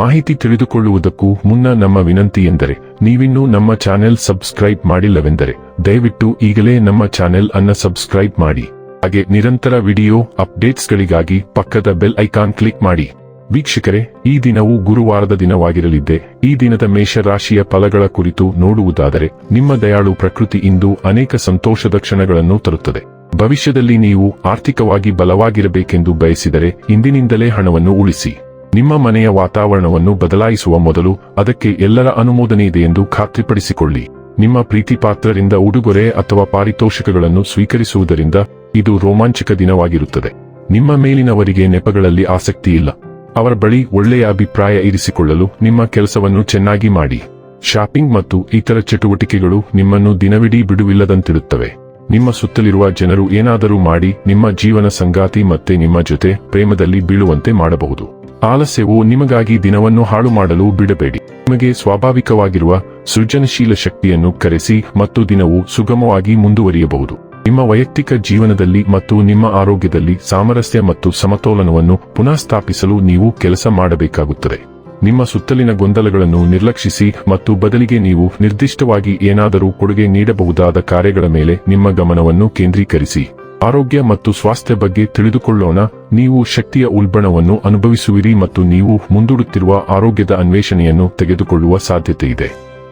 ಮಾಹಿತಿ ತಿಳಿದುಕೊಳ್ಳುವುದಕ್ಕೂ ಮುನ್ನ ನಮ್ಮ ವಿನಂತಿ ಎಂದರೆ, ನೀವಿನ್ನೂ ನಮ್ಮ ಚಾನೆಲ್ ಸಬ್ಸ್ಕ್ರೈಬ್ ಮಾಡಿಲ್ಲವೆಂದರೆ, ದಯವಿಟ್ಟು ಈಗಲೇ ನಮ್ಮ ಚಾನೆಲ್ ಅನ್ನ ಸಬ್ಸ್ಕ್ರೈಬ್ ಮಾಡಿ. ಹಾಗೆ ನಿರಂತರ ವಿಡಿಯೋ ಅಪ್ಡೇಟ್ಸ್ಗಳಿಗಾಗಿ ಪಕ್ಕದ ಬೆಲ್ ಐಕಾನ್ ಕ್ಲಿಕ್ ಮಾಡಿ. ವೀಕ್ಷಕರೇ, ಈ ದಿನವು ಗುರುವಾರದ ದಿನವಾಗಿರಲಿದ್ದೆ, ಈ ದಿನದ ಮೇಷರಾಶಿಯ ಫಲಗಳ ಕುರಿತು ನೋಡುವುದಾದರೆ, ನಿಮ್ಮ ದಯಾಳು ಪ್ರಕೃತಿ ಇಂದು ಅನೇಕ ಸಂತೋಷದ ಕ್ಷಣಗಳನ್ನು ತರುತ್ತದೆ. ಭವಿಷ್ಯದಲ್ಲಿ ನೀವು ಆರ್ಥಿಕವಾಗಿ ಬಲವಾಗಿರಬೇಕೆಂದು ಬಯಸಿದರೆ, ಇಂದಿನಿಂದಲೇ ಹಣವನ್ನು ಉಳಿಸಿ. ನಿಮ್ಮ ಮನೆಯ ವಾತಾವರಣವನ್ನು ಬದಲಾಯಿಸುವ ಮೊದಲು ಅದಕ್ಕೆ ಎಲ್ಲರ ಅನುಮೋದನೆ ಇದೆ ಎಂದು ಖಾತ್ರಿಪಡಿಸಿಕೊಳ್ಳಿ. ನಿಮ್ಮ ಪ್ರೀತಿಪಾತ್ರರಿಂದ ಉಡುಗೊರೆ ಅಥವಾ ಪಾರಿತೋಷಕಗಳನ್ನು ಸ್ವೀಕರಿಸುವುದರಿಂದ ಇದು ರೋಮಾಂಚಕ ದಿನವಾಗಿರುತ್ತದೆ. ನಿಮ್ಮ ಮೇಲಿನವರಿಗೆ ನೆಪಗಳಲ್ಲಿ ಆಸಕ್ತಿ ಇಲ್ಲ ಅವರ ಬಳಿ ಒಳ್ಳೆಯ ಅಭಿಪ್ರಾಯ ಇರಿಸಿಕೊಳ್ಳಲು ನಿಮ್ಮ ಕೆಲಸವನ್ನು ಚೆನ್ನಾಗಿ ಮಾಡಿ. ಶಾಪಿಂಗ್ ಮತ್ತು ಇತರ ಚಟುವಟಿಕೆಗಳು ನಿಮ್ಮನ್ನು ದಿನವಿಡೀ ಬಿಡುವಿಲ್ಲದಂತಿರುತ್ತವೆ. ನಿಮ್ಮ ಸುತ್ತಲಿರುವ ಜನರು ಏನಾದರೂ ಮಾಡಿ ನಿಮ್ಮ ಜೀವನ ಸಂಗಾತಿ ಮತ್ತೆ ನಿಮ್ಮ ಜೊತೆ ಪ್ರೇಮದಲ್ಲಿ ಬೀಳುವಂತೆ ಮಾಡಬಹುದು. ಆಲಸ್ಯವು ನಿಮಗಾಗಿ ದಿನವನ್ನು ಹಾಳು ಮಾಡಲು ಬಿಡಬೇಡಿ. ನಿಮಗೆ ಸ್ವಾಭಾವಿಕವಾಗಿರುವ ಸೃಜನಶೀಲ ಶಕ್ತಿಯನ್ನು ಕರೆಸಿ ಮತ್ತು ದಿನವು ಸುಗಮವಾಗಿ ಮುಂದುವರಿಯಬಹುದು. ನಿಮ್ಮ ವೈಯಕ್ತಿಕ ಜೀವನದಲ್ಲಿ ಮತ್ತು ನಿಮ್ಮ ಆರೋಗ್ಯದಲ್ಲಿ ಸಾಮರಸ್ಯ ಮತ್ತು ಸಮತೋಲನವನ್ನು ಪುನಃ ಸ್ಥಾಪಿಸಲು ನೀವು ಕೆಲಸ ಮಾಡಬೇಕಾಗುತ್ತದೆ. ನಿಮ್ಮ ಸುತ್ತಲಿನ ಗೊಂದಲಗಳನ್ನು ನಿರ್ಲಕ್ಷಿಸಿ ಮತ್ತು ಬದಲಿಗೆ ನೀವು ನಿರ್ದಿಷ್ಟವಾಗಿ ಏನಾದರೂ ಕೊಡುಗೆ ನೀಡಬಹುದಾದ ಕಾರ್ಯಗಳ ಮೇಲೆ ನಿಮ್ಮ ಗಮನವನ್ನು ಕೇಂದ್ರೀಕರಿಸಿ. ಆರೋಗ್ಯ ಮತ್ತು ಸ್ವಾಸ್ಥ್ಯ ಬಗ್ಗೆ ತಿಳಿದುಕೊಳ್ಳೋಣ. ನೀವು ಶಕ್ತಿಯ ಉಲ್ಬಣವನ್ನು ಅನುಭವಿಸುವಿರಿ ಮತ್ತು ನೀವು ಮುಂದೂಡುತ್ತಿರುವ ಆರೋಗ್ಯದ ಅನ್ವೇಷಣೆಯನ್ನು ತೆಗೆದುಕೊಳ್ಳುವ ಸಾಧ್ಯತೆ ಇದೆ.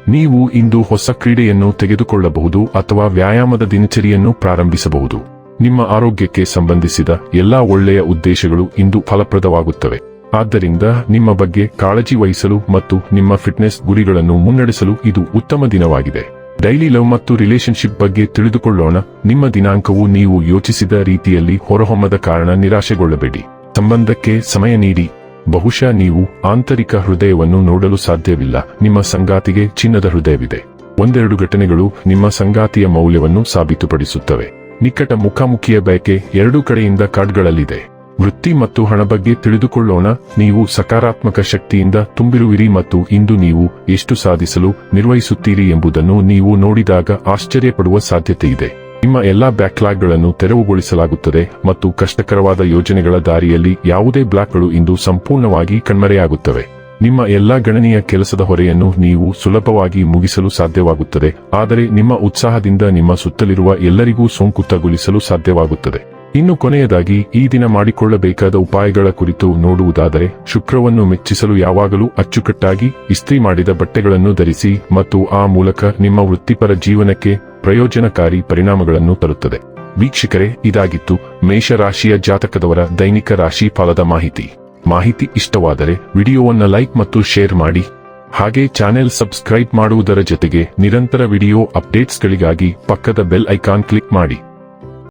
ನೀವು ಇಂದು ಹೊಸ ಕ್ರೀಡೆಯನ್ನು ತೆಗೆದುಕೊಳ್ಳಬಹುದು ಅಥವಾ ವ್ಯಾಯಾಮದ ದಿನಚರಿಯನ್ನು ಪ್ರಾರಂಭಿಸಬಹುದು. ನಿಮ್ಮ ಆರೋಗ್ಯಕ್ಕೆ ಸಂಬಂಧಿಸಿದ ಎಲ್ಲಾ ಒಳ್ಳೆಯ ಉದ್ದೇಶಗಳು ಇಂದು ಫಲಪ್ರದವಾಗುತ್ತವೆ. ಆದ್ದರಿಂದ ನಿಮ್ಮ ಬಗ್ಗೆ ಕಾಳಜಿ ವಹಿಸಲು ಮತ್ತು ನಿಮ್ಮ ಫಿಟ್ನೆಸ್ ಗುರಿಗಳನ್ನು ಮುನ್ನಡೆಸಲು ಇದು ಉತ್ತಮ ದಿನವಾಗಿದೆ. ಡೈಲಿ ಲವ್ ಮತ್ತು ರಿಲೇಶನ್ಶಿಪ್ ಬಗ್ಗೆ ತಿಳಿದುಕೊಳ್ಳೋಣ. ನಿಮ್ಮ ದಿನಾಂಕವು ನೀವು ಯೋಚಿಸಿದ ರೀತಿಯಲ್ಲಿ ಹೊರಹೊಮ್ಮದ ಕಾರಣ ನಿರಾಶೆಗೊಳ್ಳಬೇಡಿ. ಸಂಬಂಧಕ್ಕೆ ಸಮಯ ನೀಡಿ. ಬಹುಶಃ ನೀವು ಆಂತರಿಕ ಹೃದಯವನ್ನು ನೋಡಲು ಸಾಧ್ಯವಿಲ್ಲ. ನಿಮ್ಮ ಸಂಗಾತಿಗೆ ಚಿನ್ನದ ಹೃದಯವಿದೆ. ಒಂದೆರಡು ಘಟನೆಗಳು ನಿಮ್ಮ ಸಂಗಾತಿಯ ಮೌಲ್ಯವನ್ನು ಸಾಬೀತುಪಡಿಸುತ್ತವೆ. ನಿಕಟ ಮುಖಾಮುಖಿಯ ಬಯಕೆ ಎರಡೂ ಕಡೆಯಿಂದ ಕಾರ್ಡ್ಗಳಲ್ಲಿದೆ ವೃತ್ತಿ ಮತ್ತು ಹಣ ಬಗ್ಗೆ ತಿಳಿದುಕೊಳ್ಳೋಣ. ನೀವು ಸಕಾರಾತ್ಮಕ ಶಕ್ತಿಯಿಂದ ತುಂಬಿರುವಿರಿ ಮತ್ತು ಇಂದು ನೀವು ಎಷ್ಟು ಸಾಧಿಸಲು ನಿರ್ವಹಿಸುತ್ತೀರಿ ಎಂಬುದನ್ನು ನೀವು ನೋಡಿದಾಗ ಆಶ್ಚರ್ಯಪಡುವ ಸಾಧ್ಯತೆ ಇದೆ ನಿಮ್ಮ ಎಲ್ಲಾ ಬ್ಯಾಕ್ಲಾಗ್ಗಳನ್ನು ತೆರವುಗೊಳಿಸಲಾಗುತ್ತದೆ ಮತ್ತು ಕಷ್ಟಕರವಾದ ಯೋಜನೆಗಳ ದಾರಿಯಲ್ಲಿ ಯಾವುದೇ ಬ್ಲಾಕ್ಗಳು ಇಂದು ಸಂಪೂರ್ಣವಾಗಿ ಕಣ್ಮರೆಯಾಗುತ್ತವೆ. ನಿಮ್ಮ ಎಲ್ಲಾ ಗಣನೀಯ ಕೆಲಸದ ಹೊರೆಯನ್ನು ನೀವು ಸುಲಭವಾಗಿ ಮುಗಿಸಲು ಸಾಧ್ಯವಾಗುತ್ತದೆ, ಆದರೆ ನಿಮ್ಮ ಉತ್ಸಾಹದಿಂದ ನಿಮ್ಮ ಸುತ್ತಲಿರುವ ಎಲ್ಲರಿಗೂ ಸೋಂಕು ತಗುಲಿಸಲು ಸಾಧ್ಯವಾಗುತ್ತದೆ. ಇನ್ನು ಕೊನೆಯದಾಗಿ, ಈ ದಿನ ಮಾಡಿಕೊಳ್ಳಬೇಕಾದ ಉಪಾಯಗಳ ಕುರಿತು ನೋಡುವುದಾದರೆ, ಶುಕ್ರವನ್ನು ಮೆಚ್ಚಿಸಲು ಯಾವಾಗಲೂ ಅಚ್ಚುಕಟ್ಟಾಗಿ ಇಸ್ತ್ರಿ ಮಾಡಿದ ಬಟ್ಟೆಗಳನ್ನು ಧರಿಸಿ ಮತ್ತು ಆ ಮೂಲಕ ನಿಮ್ಮ ವೃತ್ತಿಪರ ಜೀವನಕ್ಕೆ ಪ್ರಯೋಜನಕಾರಿ ಪರಿಣಾಮಗಳನ್ನು ತರುತ್ತದೆ. ವೀಕ್ಷಕರೇ, ಇದಾಗಿತ್ತು ಮೇಷರಾಶಿಯ ಜಾತಕದವರ ದೈನಿಕ ರಾಶಿ ಫಲದ ಮಾಹಿತಿ. ಮಾಹಿತಿ ಇಷ್ಟವಾದರೆ ವಿಡಿಯೋವನ್ನು ಲೈಕ್ ಮತ್ತು ಶೇರ್ ಮಾಡಿ. ಹಾಗೆ ಚಾನೆಲ್ ಸಬ್ಸ್ಕ್ರೈಬ್ ಮಾಡುವುದರ ಜೊತೆಗೆ ನಿರಂತರ ವಿಡಿಯೋ ಅಪ್ಡೇಟ್ಸ್ಗಳಿಗಾಗಿ ಪಕ್ಕದ ಬೆಲ್ ಐಕಾನ್ ಕ್ಲಿಕ್ ಮಾಡಿ.